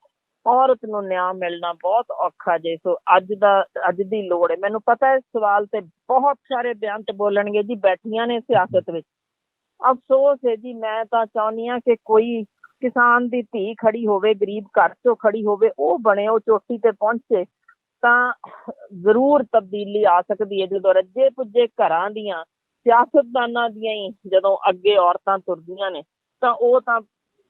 ਔਰਤ ਨੂੰ ਨਿਆਂ ਮਿਲਣਾ ਬਹੁਤ ਔਖਾ ਜੇ, ਸੋ ਅੱਜ ਦਾ, ਅੱਜ ਦੀ ਲੋੜ ਹੈ। ਮੈਨੂੰ ਪਤਾ ਹੈ ਸਵਾਲ ਤੇ ਬਹੁਤ ਸਾਰੇ ਬਿਆਨ ਤੇ ਬੋਲਣਗੇ ਜੀ, ਬੈਠੀਆਂ ਨੇ ਸਿਆਸਤ ਵਿੱਚ। ਅਫਸੋਸ ਹੈ ਜੀ, ਮੈਂ ਤਾਂ ਚਾਹੁੰਦੀ ਹਾਂ ਕਿ ਕੋਈ ਕਿਸਾਨ ਦੀ ਧੀ ਖੜੀ ਹੋਵੇ, ਗਰੀਬ ਘਰ ਚੋਂ ਖੜੀ ਹੋਵੇ, ਉਹ ਬਣੇ, ਉਹ ਚੋਟੀ ਤੇ ਪਹੁੰਚੇ, ਤਾਂ ਜ਼ਰੂਰ ਤਬਦੀਲੀ ਆ ਸਕਦੀ ਹੈ। ਜਦੋਂ ਰੱਜੇ ਪੁੱਜੇ ਘਰਾਂ ਦੀਆਂ ਸਿਆਸਤਦਾਨਾਂ ਦੀਆਂ ਹੀ ਜਦੋਂ ਅੱਗੇ ਔਰਤਾਂ ਤੁਰਦੀਆਂ ਨੇ, ਤਾਂ ਉਹ ਤਾਂ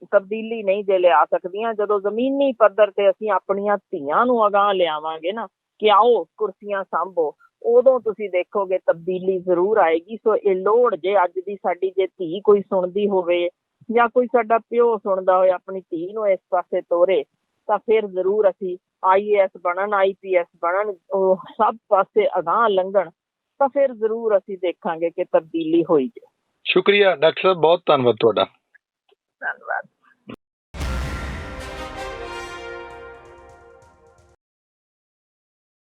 ਤਬਦੀਲੀ ਨਹੀਂ ਜੇ ਲਿਆ ਸਕਦੀਆਂ, ਜਦੋਂ ਜ਼ਮੀਨੀ ਪੱਧਰ ਤੇ ਅਸੀਂ ਆਪਣੀਆਂ ਧੀਆਂ ਨੂੰ ਅਗਾਂਹ ਲਿਆਵਾਂਗੇ ਨਾ ਕਿ ਆਓ ਕੁਰਸੀਆਂ ਸੰਭੋ, ਉਦੋਂ ਤੁਸੀਂ ਦੇਖੋਗੇ ਤਬਦੀਲੀ ਜ਼ਰੂਰ ਆਏਗੀ। ਸੋ ਇਹ ਲੋੜ ਜੇ ਅੱਜ ਦੀ ਸਾਡੀ ਜੇ ਧੀ ਕੋਈ ਸੁਣਦੀ ਹੋਵੇ ਜਾਂ ਕੋਈ ਸਾਡਾ ਪਿਓ ਸੁਣਦਾ ਹੋਏ ਆਪਣੀ ਧੀ ਨੂੰ ਇਸ ਪਾਸੇ ਤੋਰੇ, ਤਾਂ ਫਿਰ ਜ਼ਰੂਰ ਅਸੀਂ ਆਈਏਐਸ ਬਣਨ ਆਈਪੀਐਸ ਬਣਨ, ਉਹ ਸਭ ਪਾਸੇ ਅਗਾਂਹ ਲੰਘਣ, ਤਾਂ ਫਿਰ ਜ਼ਰੂਰ ਅਸੀਂ ਦੇਖਾਂਗੇ ਕਿ ਤਬਦੀਲੀ ਹੋਈ ਜੇ। ਸ਼ੁਕਰੀਆ, ਡਾਕਟਰ ਸਾਹਿਬ, ਬਹੁਤ ਧੰਨਵਾਦ ਤੁਹਾਡਾ। ਧੰਨਵਾਦ